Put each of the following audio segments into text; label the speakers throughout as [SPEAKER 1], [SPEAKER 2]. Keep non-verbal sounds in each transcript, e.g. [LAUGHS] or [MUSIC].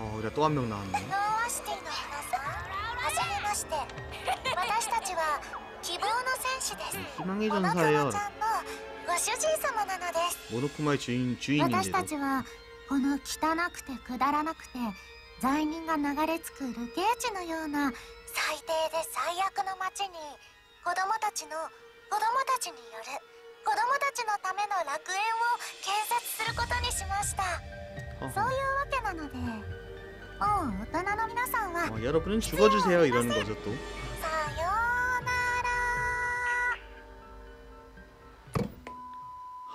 [SPEAKER 1] 어, 그래 또 한 명 나왔네.
[SPEAKER 2] ノーアシティの皆さんはじめまして私たちは希望の戦士です
[SPEAKER 1] 희망의
[SPEAKER 2] 小野
[SPEAKER 1] 전사예요.
[SPEAKER 2] ちゃんのご主人様なのです
[SPEAKER 1] 모노쿠마의 주인
[SPEAKER 2] 私た
[SPEAKER 1] 주인인데도
[SPEAKER 2] ちはこの汚くてくだらなくて罪人が流れ着く流刑地のような最低で最悪の町に子供たちの子供たちによる子供たちのための楽園を建設することにしましたそういう
[SPEAKER 1] 어허.
[SPEAKER 2] わけなのでもう 大人の皆さんは
[SPEAKER 1] 어, 여러분은 죽어주세요 이러는 거죠 또.
[SPEAKER 2] さようなら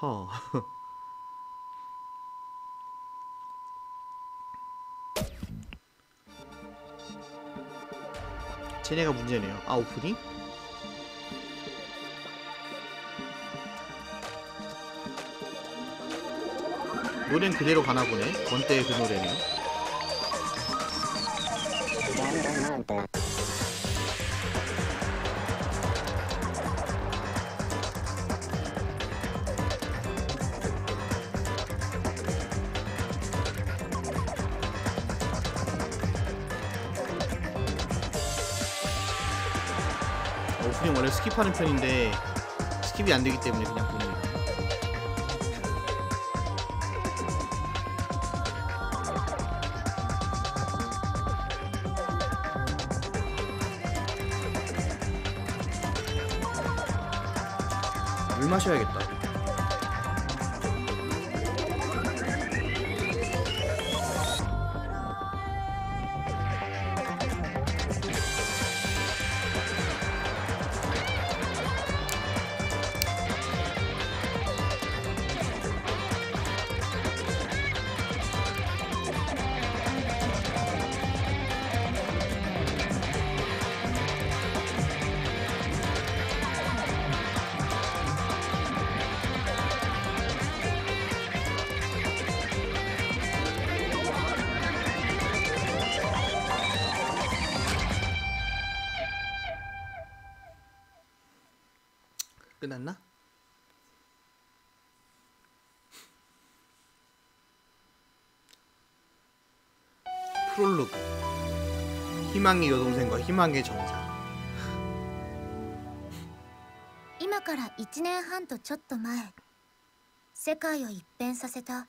[SPEAKER 1] 허. 쟤네가 문제네요. 아 오프닝? 노래는 그대로 가나 보네. 번때의 그 노래네요. 스킵하는 편인데 스킵이 안 되기 때문에 그냥 봅니다. 물 마셔야겠다. 프롤로그 희망의 여동생과 희망의 전사
[SPEAKER 2] 今から1年半とちょっと前世界を一変させた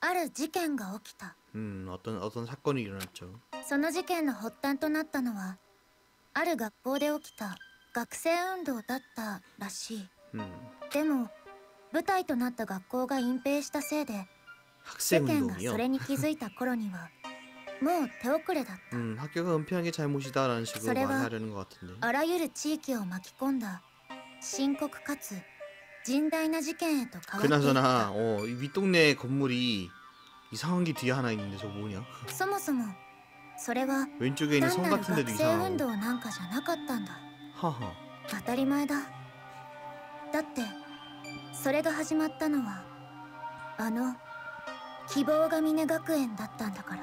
[SPEAKER 2] ある事件が起きた
[SPEAKER 1] 음 어떤 어떤 사건이 일어났죠
[SPEAKER 2] その事件の発端となったのはある学校で起きた学生運動だったらしい
[SPEAKER 1] 음
[SPEAKER 2] でも舞台となった学校が隠蔽したせいで世
[SPEAKER 1] 학생
[SPEAKER 2] 間が
[SPEAKER 1] 운동이요
[SPEAKER 2] それに気づいた頃には もう手遅れだった
[SPEAKER 1] 음 학교가 은폐한 게 잘못이다라는 식으로
[SPEAKER 2] 소리가-
[SPEAKER 1] 말하려는 것 같은데
[SPEAKER 2] あらゆる地域を巻き込んだ深刻かつ甚大な事件へと変わっていった
[SPEAKER 1] 그나저나 어, 이 윗동네 건물이 이상한 게 뒤에 하나 있는데 저거 뭐냐
[SPEAKER 2] そもそもそれは
[SPEAKER 1] 왼쪽에 있는
[SPEAKER 2] 単
[SPEAKER 1] 성
[SPEAKER 2] なる
[SPEAKER 1] 같은 데도
[SPEAKER 2] 学生運
[SPEAKER 1] 이상하고
[SPEAKER 2] 動なんかじゃなかったんだ
[SPEAKER 1] 하하
[SPEAKER 2] 当たり前だだってそれが始まったのはあの希望が峰学園だったんだから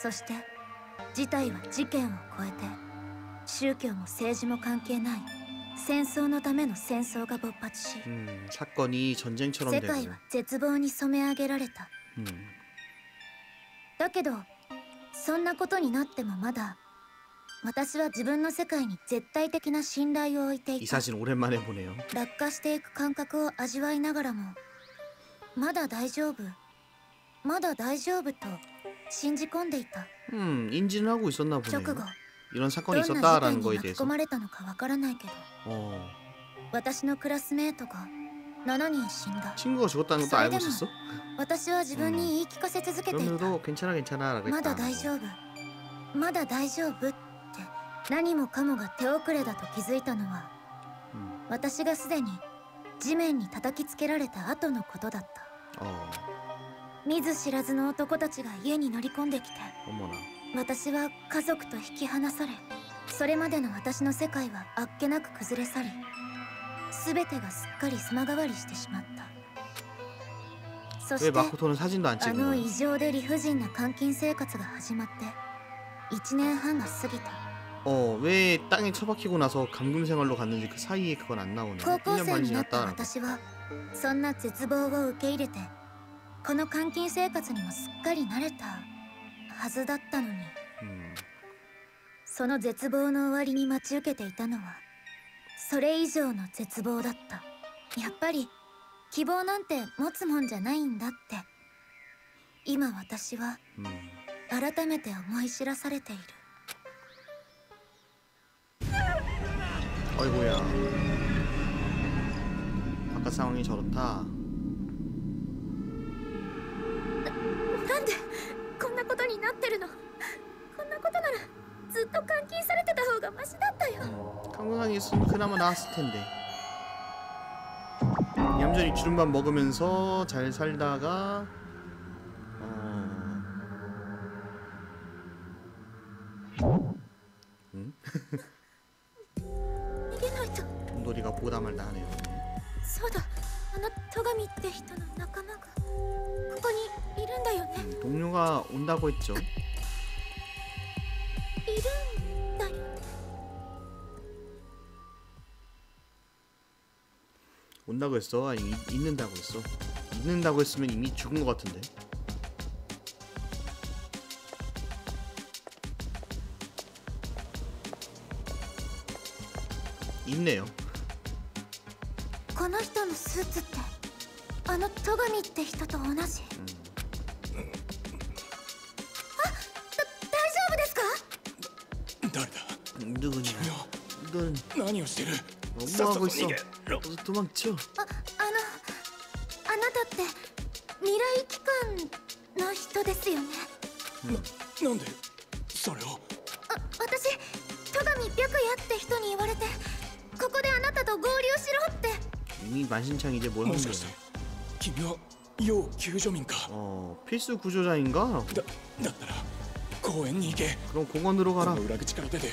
[SPEAKER 2] そして事態は事件を超えて宗教も政治も関係ない戦争のための戦争が勃発し、
[SPEAKER 1] うん、
[SPEAKER 2] 世界は絶望に染め上げられた、だけどそんなことになってもまだ私は自分の世界に絶対的な信頼を置いていた。落下していく感覚を味わいながらもまだ大丈夫まだ大丈夫と信じ込んでいた
[SPEAKER 1] 음 인지는 하고 있었나
[SPEAKER 2] 直
[SPEAKER 1] 보네요
[SPEAKER 2] 後
[SPEAKER 1] 이런
[SPEAKER 2] ど
[SPEAKER 1] 사건이
[SPEAKER 2] んな事件
[SPEAKER 1] 있었다라는
[SPEAKER 2] に
[SPEAKER 1] 거에
[SPEAKER 2] 巻き
[SPEAKER 1] 대해서
[SPEAKER 2] 込まれたのかわからないけど
[SPEAKER 1] 어,
[SPEAKER 2] 私のクラスメートが7人死んだ
[SPEAKER 1] 친구가 죽었다는 것도 알고
[SPEAKER 2] それでも
[SPEAKER 1] 있었어?
[SPEAKER 2] 私は自分に言い聞かせ続けていた
[SPEAKER 1] 그러면서도 괜찮아 괜찮아 라고
[SPEAKER 2] ま
[SPEAKER 1] 했다
[SPEAKER 2] だ大丈夫まだ大丈夫って何もかもが手遅れだと気づいたのは
[SPEAKER 1] 음.
[SPEAKER 2] 私がすでに地面に叩きつけられた後のことだった
[SPEAKER 1] 어.
[SPEAKER 2] 見ず知らずの男たちが家に乗り込んできて
[SPEAKER 1] 어머나
[SPEAKER 2] 私は家族と引き離されそれまでの私の世界はあっけなく崩れ去り全てがすっかり様変わりしてしまったそ
[SPEAKER 1] 왜
[SPEAKER 2] して
[SPEAKER 1] 마코토는 사진도 안
[SPEAKER 2] あ
[SPEAKER 1] 찍은
[SPEAKER 2] の
[SPEAKER 1] 거야
[SPEAKER 2] 異常で理不尽な監禁生活が始まって1年半が過ぎた
[SPEAKER 1] 어 왜 땅에 처박히고 나서 감금 생활로 갔는지 그 사이에 그건 안 나오네
[SPEAKER 2] 高校
[SPEAKER 1] 1년
[SPEAKER 2] 生
[SPEAKER 1] 만이
[SPEAKER 2] になった
[SPEAKER 1] 지났다
[SPEAKER 2] 私はそんな絶望を受け入れて この監禁生活にもすっかり慣れたはずだったのに
[SPEAKER 1] 음.
[SPEAKER 2] その絶望の終わりに待ち受けていたのはそれ以上の絶望だったやっぱり希望なんて持つもんじゃないんだって今私は
[SPEAKER 1] 음.
[SPEAKER 2] 改めて思い知らされている
[SPEAKER 1] 어이구야 바깥 상황이 저렇다 있으면 그나마 나았을 텐데. 얌전히 주름밥 먹으면서 잘 살다가 어... 응? [LAUGHS] 곰돌이가 보다 말다 하네요. 음, 동료가 온다고 했죠. 온다고 했어? 아니 이- 있는다고 했어 있는다고 했으면 이미 죽은 것 같은데 있네요
[SPEAKER 2] この人のスーツってあの戸上って人と同じ
[SPEAKER 1] 음.
[SPEAKER 2] だ大丈夫ですか
[SPEAKER 3] 誰だ
[SPEAKER 1] 누구냐
[SPEAKER 3] 君は
[SPEAKER 1] 넌
[SPEAKER 3] 何をしてる
[SPEAKER 1] 뭐
[SPEAKER 3] さっさ
[SPEAKER 1] 하고
[SPEAKER 3] と
[SPEAKER 1] 있어
[SPEAKER 3] 逃げろ
[SPEAKER 1] 어서 도망쳐
[SPEAKER 2] ああのあなたって未来機関の人ですよね
[SPEAKER 3] なんでそれを
[SPEAKER 2] あ私戸上白夜って人に言われてここであなたと合流しろって
[SPEAKER 1] 이미 만신창 이제 뭘
[SPEAKER 3] も
[SPEAKER 1] 하는
[SPEAKER 3] しかし
[SPEAKER 1] 거야
[SPEAKER 3] て君は要救助民か
[SPEAKER 1] 어 필수 구조자인가?
[SPEAKER 3] だだったら公園に行け
[SPEAKER 1] 그럼 공원으로
[SPEAKER 3] こ
[SPEAKER 1] 가라
[SPEAKER 3] の裏口から出て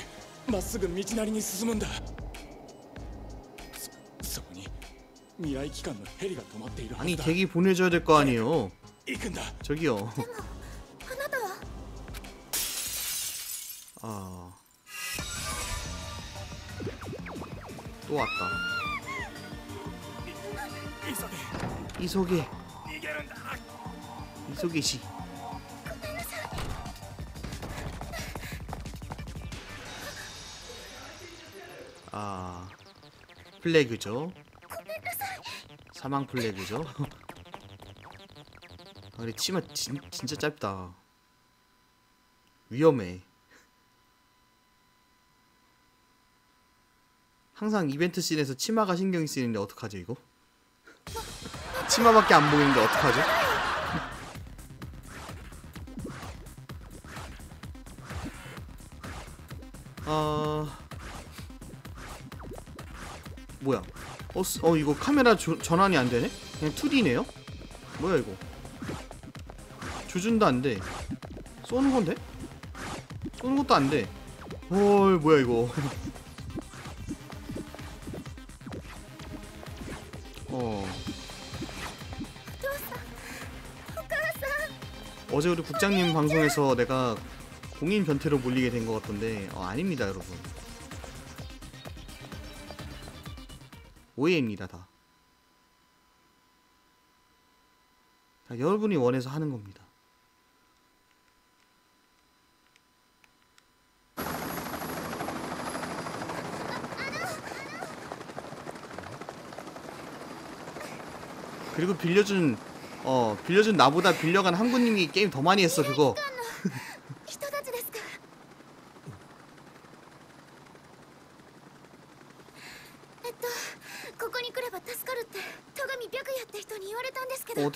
[SPEAKER 3] まっすぐ道なりに進むんだ 未来機関のヘリが止まっているは
[SPEAKER 1] 아니
[SPEAKER 3] ずだ
[SPEAKER 1] 대기 보내줘야 될 거 아니에요
[SPEAKER 3] 行くんだ
[SPEAKER 1] 저기요
[SPEAKER 2] あなたは
[SPEAKER 1] 아. 또 왔다.
[SPEAKER 3] 急げ
[SPEAKER 1] 이소개,
[SPEAKER 3] 逃げるんだ
[SPEAKER 1] 이소개 씨. 아, 플래그죠. 사망 플래그죠. 아, 근데 치마 진, 진짜 짧다. 위험해. 항상 이벤트 씬에서 치마가 신경이 쓰이는데 어떡하죠 이거? 치마밖에 안 보이는데 어떡하죠? 아 뭐야? 어, 스- 어 이거 카메라 조, 전환이 안 되네? 그냥 2D네요? 뭐야 이거? 조준도 안 돼. 쏘는 건데? 쏘는 것도 안 돼. 헐 뭐야 이거? [LAUGHS] 어. 어제 우리 국장님 방송에서 내가 공인 변태로 몰리게 된 것 같던데 어, 아닙니다 여러분 오해입니다 다. 다 여러분이 원해서 하는 겁니다. 그리고 빌려준 어 빌려준 나보다 빌려간 한구님이 게임 더 많이 했어 그거 어,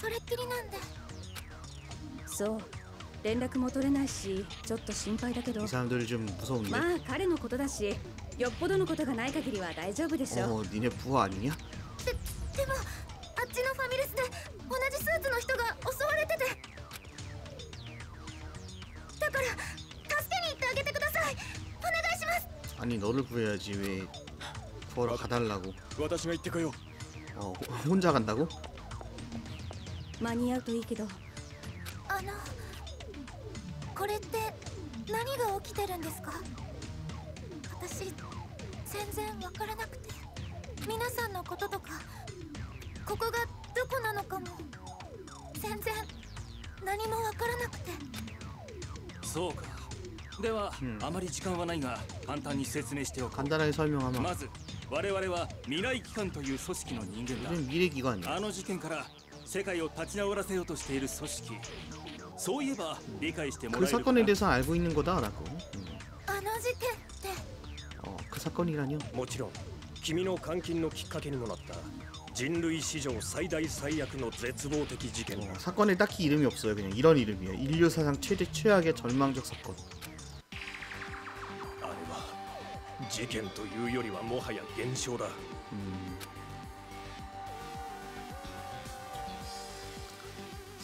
[SPEAKER 2] それっきりなんで
[SPEAKER 4] そう連絡も取れないしちょっと心配だけど
[SPEAKER 1] 이 사람들이 좀 무서운데
[SPEAKER 4] まあ彼のことだしよっぽどのことがない限りは大丈夫でしょ
[SPEAKER 1] 어 니네 부하 아니냐?
[SPEAKER 2] ででもあっちのファミレスで同じスーツの人が襲われててだから助けに行ってあげてくださいお願いします
[SPEAKER 1] 아니 너를 구해야지 왜 구하러 가달라고
[SPEAKER 3] 私が行ってこよう
[SPEAKER 1] 어 호- 혼자 [LAUGHS] 간다고?
[SPEAKER 4] 間に合うといいけど
[SPEAKER 2] あのこれって何が起きてるんですか私全然わからなくて皆さんのこととかここがどこなのかも全然何もわからなくて
[SPEAKER 3] そうかでは、
[SPEAKER 1] うん
[SPEAKER 3] あまり時間はないが簡単に説明しておこ
[SPEAKER 1] 간단하게 설명하면
[SPEAKER 3] うまず我々は未来機関という組織の人間だ
[SPEAKER 1] 우린 미래기관이야
[SPEAKER 3] あの事件から 世界を立ち直らせようとしている組織そういえば理解しても
[SPEAKER 1] 그
[SPEAKER 3] らえるか
[SPEAKER 1] 사건에 대해서 알고 있는 거다라고 음.
[SPEAKER 2] あの事件って
[SPEAKER 1] 어, 그 사건이라뇨?
[SPEAKER 5] もちろん君の監禁のきっかけにもなった人類史上最大最悪の絶望的事件だ
[SPEAKER 1] 어, 사건에 딱히 이름이 없어요 그냥 이런 이름이에요 인류 사상 최대 최악의 절망적 사건
[SPEAKER 5] あれは事件というよりはもはや現象だ
[SPEAKER 1] 음.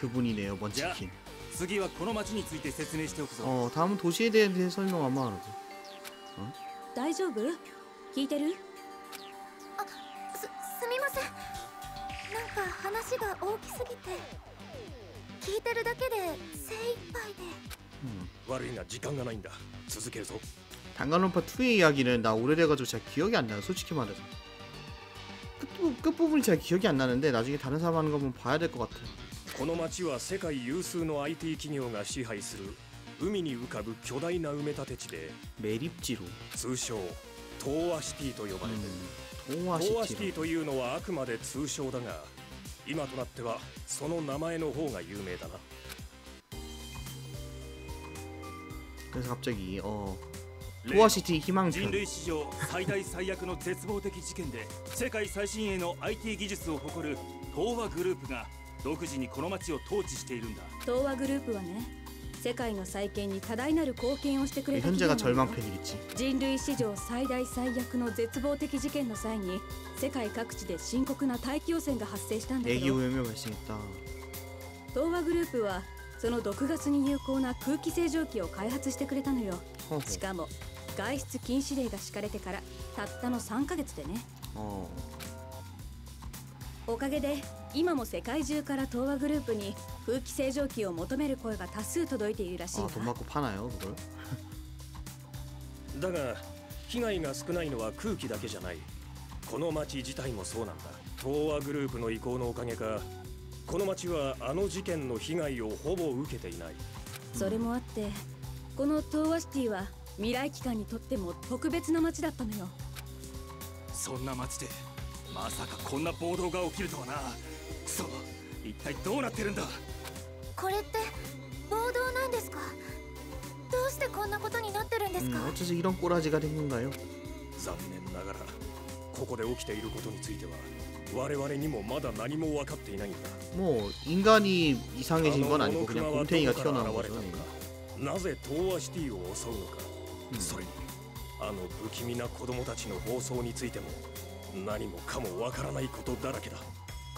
[SPEAKER 1] 그분이네요 먼치킨
[SPEAKER 3] 次はこの町について説明しておくぞ
[SPEAKER 1] 어 다음은 도시에 대해 설명하면 알아죠
[SPEAKER 4] 大丈夫聞いてる
[SPEAKER 2] すすみませんなんか話が大きすぎて聞いてるだけで精一杯で
[SPEAKER 1] 음.
[SPEAKER 5] 悪いが時間がないんだ続けるぞ
[SPEAKER 1] 단간론파 2의 이야기는 나 오래돼가지고 잘 기억이 안 나요 솔직히 말해서 끝부, 끝부분이 잘 기억이 안 나는데 나중에 다른 사람 하는 거 보면 봐야 될 것 같아
[SPEAKER 5] この町は世界有数の IT 企業が支配する海に浮かぶ巨大な埋め立て地で
[SPEAKER 1] 매립지로
[SPEAKER 5] 通称東亜シティと呼ばれている、
[SPEAKER 1] 음,
[SPEAKER 5] 東亜シティ
[SPEAKER 1] 동화시티로
[SPEAKER 5] というのはあくまで通称だが今となってはその名前の方が有名だな
[SPEAKER 1] 그래서 갑자기 어
[SPEAKER 3] 例の
[SPEAKER 1] 동화시티
[SPEAKER 3] 人
[SPEAKER 1] 희망편
[SPEAKER 3] 類史上最大最悪の絶望的事件で世界最新鋭の IT 技術を誇る東和グループが 独自にこの町を統治しているんだ。
[SPEAKER 4] 東和グループはね世界の再建に多大なる貢献をしてくれた人類史上最大最悪の絶望的事件の際に世界各地で深刻な大気汚染が発生したんだけど。東和グループはその毒ガスに有効な空気清浄機を開発してくれたのよ。しかも外出禁止令が敷かれてからたったの3ヶ月でね。おかげで今も世界中から東和グループに空気清浄機を求める声が多数届いているらしいわ。[LAUGHS]
[SPEAKER 5] だが被害が少ないのは空気だけじゃない。この町自体もそうなんだ。東和グループの意向のおかげかこの町はあの事件の被害をほぼ受けていない。
[SPEAKER 4] それもあってこの東和シティは未来機関にとっても特別な町だったのよ。
[SPEAKER 3] そんな町でまさかこんな暴動が起きるとはな。くそ一体どうなってるんだ
[SPEAKER 2] これって暴動なんですかどうしてこんなことになってるんですか、
[SPEAKER 1] 음, 어째서 이런 꼬라지가 된 건가요?
[SPEAKER 5] 残念ながらここで起きていることについては我々にもまだ何も分かっていないんだ
[SPEAKER 1] 뭐 인간이
[SPEAKER 5] あ
[SPEAKER 1] 이상해진
[SPEAKER 5] の
[SPEAKER 1] 건
[SPEAKER 5] モ
[SPEAKER 1] 아니고
[SPEAKER 5] ノクマ
[SPEAKER 1] 그냥
[SPEAKER 5] はど
[SPEAKER 1] 곰탱이가
[SPEAKER 5] こから
[SPEAKER 1] 튀어나온
[SPEAKER 5] 現れ
[SPEAKER 1] 거죠
[SPEAKER 5] たの
[SPEAKER 1] 네.
[SPEAKER 5] かなぜ東亜シティを襲うのか、
[SPEAKER 1] うん
[SPEAKER 5] それにあの不気味な子供たちの暴走についても何もかもわからないことだらけだ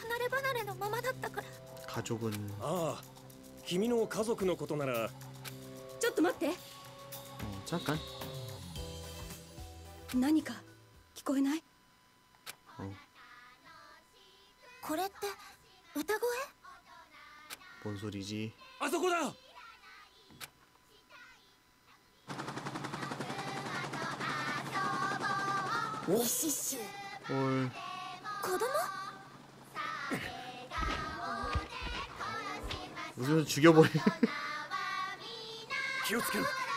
[SPEAKER 4] 離れ
[SPEAKER 2] 離れのままだったから
[SPEAKER 1] 가족은
[SPEAKER 5] ああ君の家族のことなら
[SPEAKER 4] ちょっと待って
[SPEAKER 1] 어, 잠깐
[SPEAKER 4] 何か聞こえない
[SPEAKER 1] 어,
[SPEAKER 2] これって歌声
[SPEAKER 1] 뭔 소리지
[SPEAKER 3] あそこだ
[SPEAKER 2] ミシッシュ
[SPEAKER 1] 헐
[SPEAKER 2] 子供
[SPEAKER 1] 무슨 죽여버리.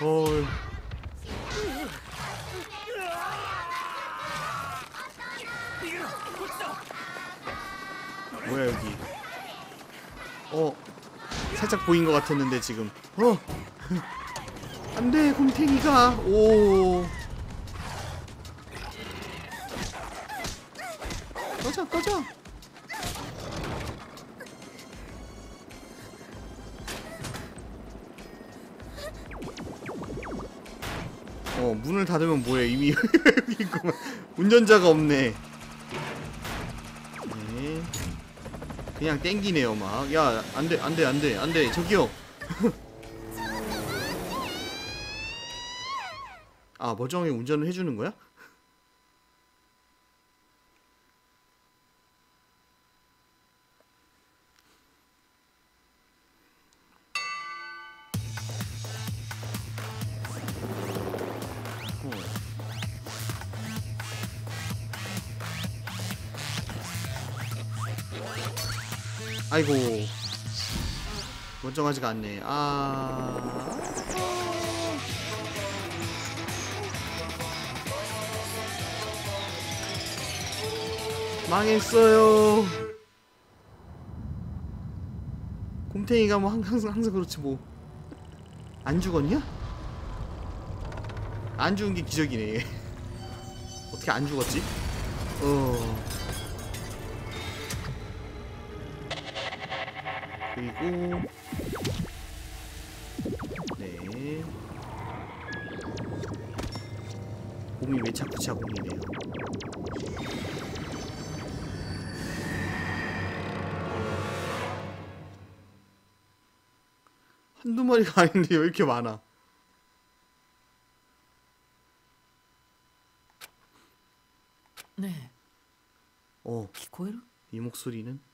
[SPEAKER 5] 어.
[SPEAKER 1] 뭐야 여기? 어, 살짝 보인 것 같았는데 지금. 어. [LAUGHS] 안돼 곰탱이가 오. 꺼져 꺼져. 문을 닫으면 뭐해 이미 [LAUGHS] 운전자가 없네 네 그냥 땡기네요 막. 야, 안 돼, 안 돼, 안 돼, 안 돼. 저기요. [LAUGHS] 아, 머정이 운전을 해주는 거야? 아이고. 멀쩡하지가 않네. 아. 망했어요. 곰탱이가 뭐 항- 항상 항상 그렇지 뭐. 안 죽었냐? 안 죽은 게 기적이네. [LAUGHS] 어떻게 안 죽었지? 어 그리고 네 공이 왜 자꾸 자공이네요 한두 마리가 [LAUGHS] 아닌데 왜 이렇게 많아
[SPEAKER 6] 네.
[SPEAKER 1] 어. 이 목소리는?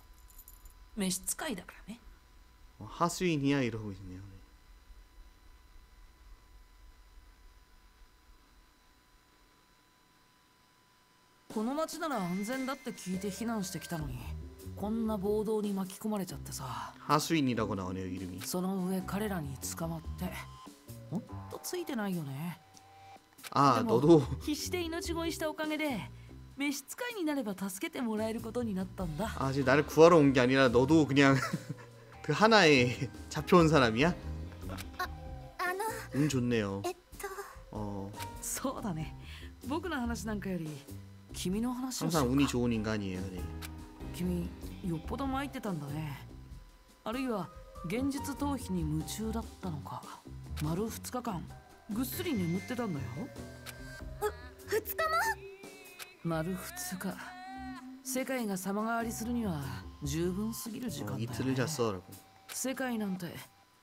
[SPEAKER 6] 召使いだからね
[SPEAKER 1] 어, 하수인이야 이러고 있네요. 네.
[SPEAKER 6] この町なら安全だって聞いて避難してきたのにこんな暴動に巻き込まれちゃってさ
[SPEAKER 1] 하수인이라고 나오네요 이름이.
[SPEAKER 6] その上彼らに捕まってほんとついてないよね
[SPEAKER 1] 아
[SPEAKER 6] でも
[SPEAKER 1] 너도
[SPEAKER 6] 必死で命乞いしたおかげで 召使いになれば助けてもらえることになったんだ
[SPEAKER 1] 아 지금 나를 구하러 온 게 아니라 너도 그냥 [LAUGHS] 그 하나에 잡혀온 사람이야?
[SPEAKER 2] あの
[SPEAKER 1] 운 좋네요.
[SPEAKER 2] えっと
[SPEAKER 1] 어
[SPEAKER 6] そうだね僕の話なんかより君の話をし
[SPEAKER 1] 항상
[SPEAKER 6] よう
[SPEAKER 1] 운이
[SPEAKER 6] か
[SPEAKER 1] 좋은 인간이에요. 네.
[SPEAKER 6] 君よっぽど参ってたんだねあるいは現実逃避に夢中だったのか丸2日間ぐっすり眠ってたんだよ
[SPEAKER 2] 2日も
[SPEAKER 6] 丸2日世界が様変わりするには十分すぎる時
[SPEAKER 1] 어,
[SPEAKER 6] 間だよ、ね
[SPEAKER 1] 이틀을 잤어라고.
[SPEAKER 6] 世界なんて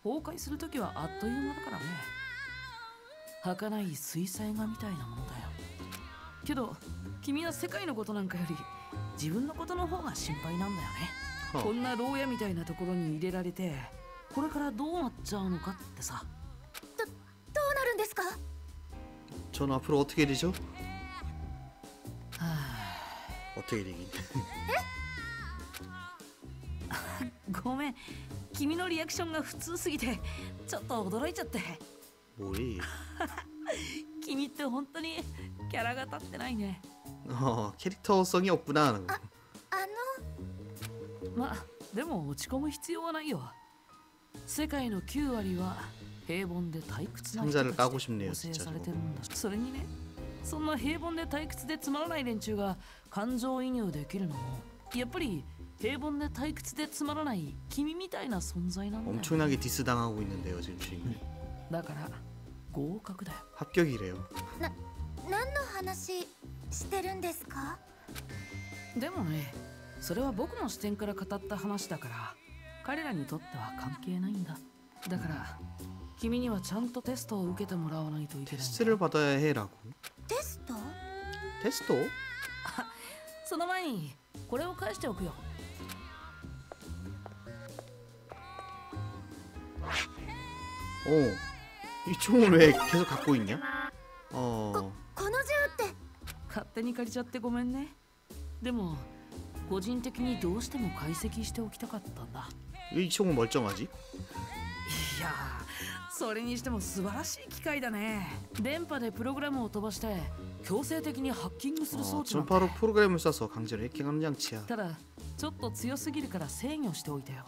[SPEAKER 6] 崩壊するときはあっという間だからね儚い水彩画みたいなものだよけど君は世界のことなんかより自分のことの方が心配なんだよね
[SPEAKER 1] 어.
[SPEAKER 6] こんな牢屋みたいなところに入れられてこれからどうなっちゃうのかってさ
[SPEAKER 2] どうなるんですか
[SPEAKER 1] 전 앞으로 어떻게 되죠?
[SPEAKER 6] は
[SPEAKER 1] 어떻게 되긴.
[SPEAKER 6] あごめん君のリアクションが普通すぎてちょっと驚いちゃって
[SPEAKER 1] 뭐래? [LAUGHS]
[SPEAKER 6] 君って本当にキャラが立ってないね
[SPEAKER 1] 어 캐릭터성이 없구나 하는 거.
[SPEAKER 2] あの
[SPEAKER 6] まあでも落ち込む必要はないよ世界の9割は平凡で退屈な人
[SPEAKER 1] 상자를
[SPEAKER 6] た
[SPEAKER 1] 까고
[SPEAKER 6] ちで
[SPEAKER 1] 싶네요
[SPEAKER 6] 構成
[SPEAKER 1] 진짜
[SPEAKER 6] され
[SPEAKER 1] 저거.
[SPEAKER 6] てるんだそれにね そんな平凡で退屈でつまらない連中が感情移入できるのもやっぱり平凡で退屈でつまらない君みたいな存在なんだよ
[SPEAKER 1] 엄청나게 디스 당하고 있는데요 지금 주인공.
[SPEAKER 6] だから合格だよ
[SPEAKER 1] 합격이래요.
[SPEAKER 2] 何の話してるんですか
[SPEAKER 6] でもねそれは僕の視点から語った話だから彼らにとっては関係ないんだだから君にはちゃんとテストを受けてもらわないといけないんだ
[SPEAKER 1] 테스트를 받아야 해라고.
[SPEAKER 2] テスト
[SPEAKER 1] 테스트?
[SPEAKER 6] その前にこれを返しておくよ
[SPEAKER 1] 어. 이 총을 왜 계속 갖고 있냐? 어.
[SPEAKER 2] この銃って
[SPEAKER 6] 勝手に借りちゃってごめんねでも個人的にどうしても解析しておきたかったんだ
[SPEAKER 1] 이 총은 멀쩡하지?
[SPEAKER 6] いやーそれにしても素晴らしい機械だね電波でプログラムを飛ばして強制的にハッキングする装
[SPEAKER 1] 어,
[SPEAKER 6] 置なんて
[SPEAKER 1] 전파로 프로그램을 써서 강제로 해킹하는 장치야.
[SPEAKER 6] ただちょっと強すぎるから制御しておいたよ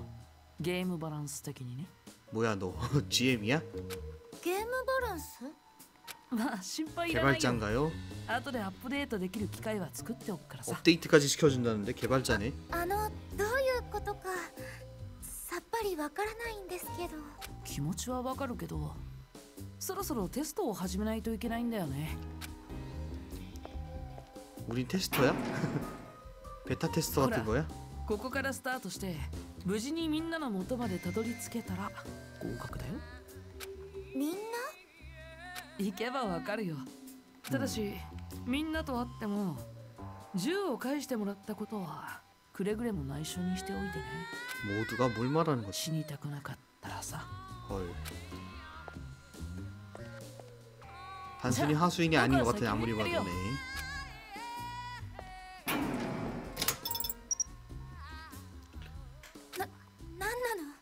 [SPEAKER 6] ゲームバランス的にね
[SPEAKER 1] 뭐야 너 GM이야?
[SPEAKER 2] ゲームバランス
[SPEAKER 6] まあ心配いらないよ
[SPEAKER 1] 개발자인가요?
[SPEAKER 6] 後でアップデートできる機械は作っておくからさ
[SPEAKER 1] 업데이트까지 시켜준다는데 개발자네.
[SPEAKER 2] あのどういうことかさっぱ りわからないんですけど
[SPEAKER 6] 気持ちはわかるけどそろそろテストを始めないといけないんだよね
[SPEAKER 1] 우린 테스터야? [LAUGHS] 베타 테스터 같은 거야?
[SPEAKER 6] ここからスタートして無事にみんなの元までたどり着けたら合格だよ
[SPEAKER 2] みんな
[SPEAKER 6] 行けばわかるよただし、みんなと会っても銃を返してもらったことは くれぐれも内緒にしておいてね
[SPEAKER 1] 모두가 뭘 말하는 거지?
[SPEAKER 6] 死にたくなかったらさ
[SPEAKER 1] 헐. 단순히 하수인이 아닌 것 같아 아무리 봐도 네.
[SPEAKER 2] なんなの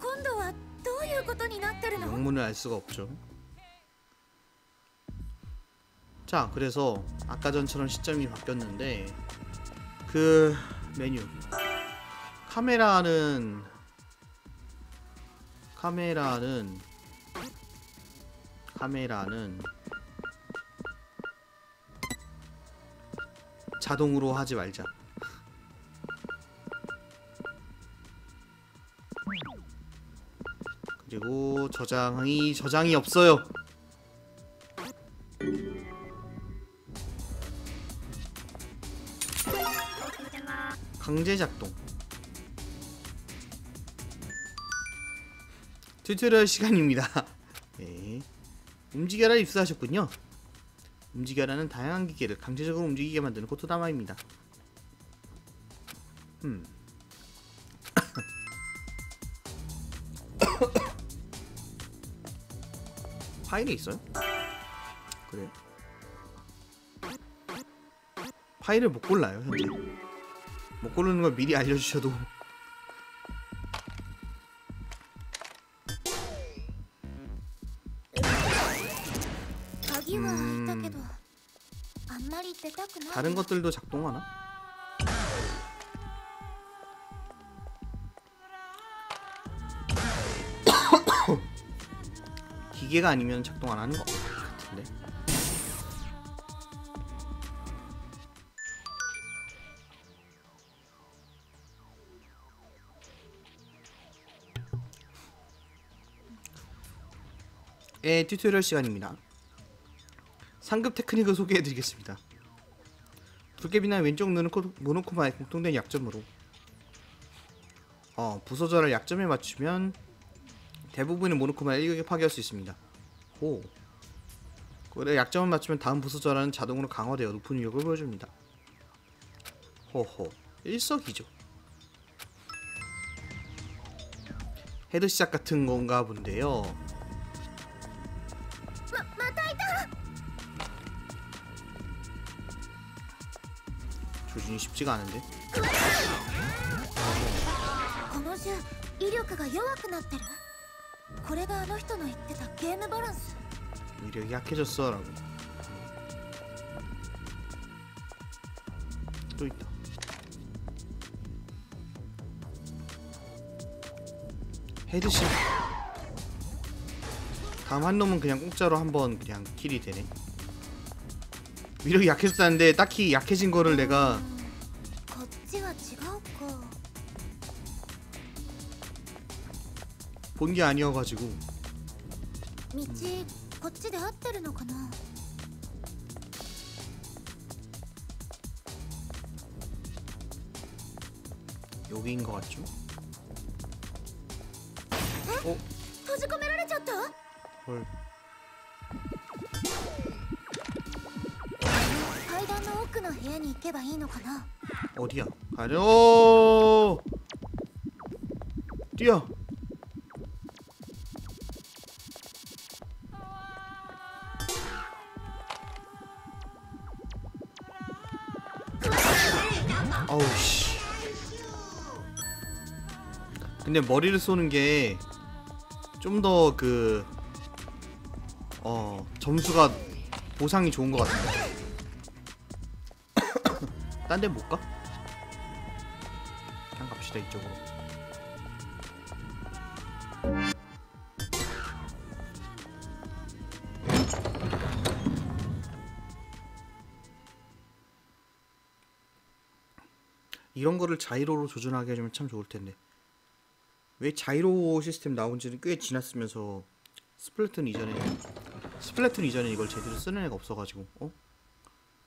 [SPEAKER 2] 今度はどういうことになってるの
[SPEAKER 1] 영문을 알 수가 없죠. 자, 그래서 아까 전처럼 시점이 바뀌었는데 그 메뉴 카메라는 카메라는 카메라는 자동으로 하지 말자. 그리고 저장이 저장이 없어요. 강제 작동. 튜토리얼 시간입니다. 네. [LAUGHS] 움직여라 입수하셨군요. 움직여라는 다양한 기계를 강제적으로 움직이게 만드는 코토다마입니다. 음. [COUGHS] 파일에 있어요? 그래. 파일을 못 골라요 현재. 못 고르는 걸 미리 알려주셔도.
[SPEAKER 2] 음...
[SPEAKER 1] 다른 것들도 작동하나? [COUGHS] 기계가 아니면 작동 안 하는 거. 예, 튜토리얼 시간입니다. 상급 테크닉을 소개해드리겠습니다. 도깨비나 왼쪽 눈은 코- 모노코마의 공통된 약점으로 어, 부서져를 약점에 맞추면 대부분의 모노코마를 일격에 파괴할 수 있습니다. 오. 그래 약점을 맞추면 다음 부서져라는 자동으로 강화되어 높은 위력을 보여줍니다. 호호 일석이조. 헤드 시작 같은 건가 본데요. 조진이 쉽지가 않은데. 이력이 약해졌어 라고. 또 있다. 헤드샷 다음 한 놈은 그냥 공짜로 한번 그냥 킬이 되네. 위력이 약해졌다는데 딱히 약해진 거를 내가 본 게 아니어가지고. 여기인 것 같죠?
[SPEAKER 2] 어?
[SPEAKER 1] 헐.
[SPEAKER 2] けばいいのかな
[SPEAKER 1] 어디야? 가려. 뛰어. 어우 씨. 근데 머리를 쏘는 게 좀 더 그 어, 점수가 보상이 좋은 것 같은데. 딴데못 가? 그냥 갑시다 이쪽으로 이런 거를 자이로로 조준하게 해주면 참 좋을 텐데 왜 자이로 시스템 나온 지는 꽤 지났으면서 스플래툰 이전에 스플래툰 이전에 이걸 제대로 쓰는 애가 없어가지고 어?